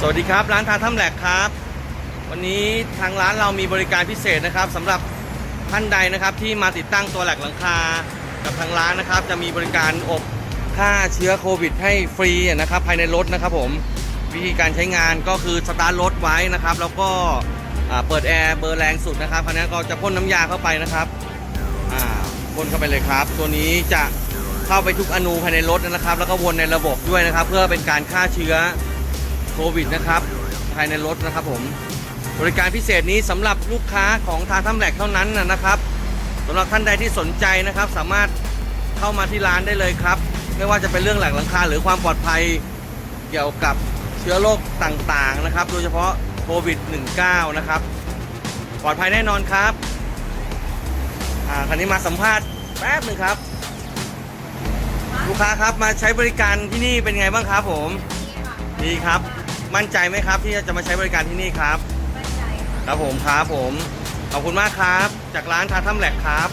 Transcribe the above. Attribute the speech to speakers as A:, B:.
A: สวัสดีครับ ร้านทาถ้ำแหลกครับ วันนี้ทางร้านเรามีบริการพิเศษนะครับสำหรับท่านใดนะครับที่มาติดตั้งตัวแหลกหลังคา กับทางร้านนะครับ จะมีบริการอบฆ่าเชื้อโควิด ให้ฟรีนะครับ ภายในรถนะครับ ผมวิธีการใช้งานก็คือสตาร์ทรถไว้นะครับ แล้วก็เปิดแอร์เบอร์แรงสุดนะครับคราวนี้ก็จะพ่นน้ำยาเข้าไปนะครับพ่นเข้าไปเลยครับ ตัวนี้จะเข้าไปทุกอนูภายในรถนะครับ แล้วก็วนในระบบด้วยนะครับ เพื่อเป็นการฆ่าเชื้อ โควิดนะครับ ภายในรถนะครับผมบริการพิเศษนี้สำหรับลูกค้าของทาถ้ำแหลกเท่านั้นนะครับสำหรับท่านใดที่สนใจนะครับ สามารถเข้ามาที่ร้านได้เลยครับ ไม่ว่าจะเป็นเรื่องแหลกหลังคาหรือความปลอดภัยเกี่ยวกับเชื้อโรคต่างๆนะครับ โดยเฉพาะโควิด -19 นะครับ ปลอดภัยแน่นอนครับอ่าคันนี้มาสัมภาษณ์แป๊บหนึ่งครับ ลูกค้าครับมาใช้บริการที่นี่เป็นไงบ้างครับผมดีครับ มั่นใจไหมครับ ที่จะมาใช้บริการที่นี่ครับครับผมครับผม ขอบคุณมากครับ จากร้านทาถ้ำแหลกครับ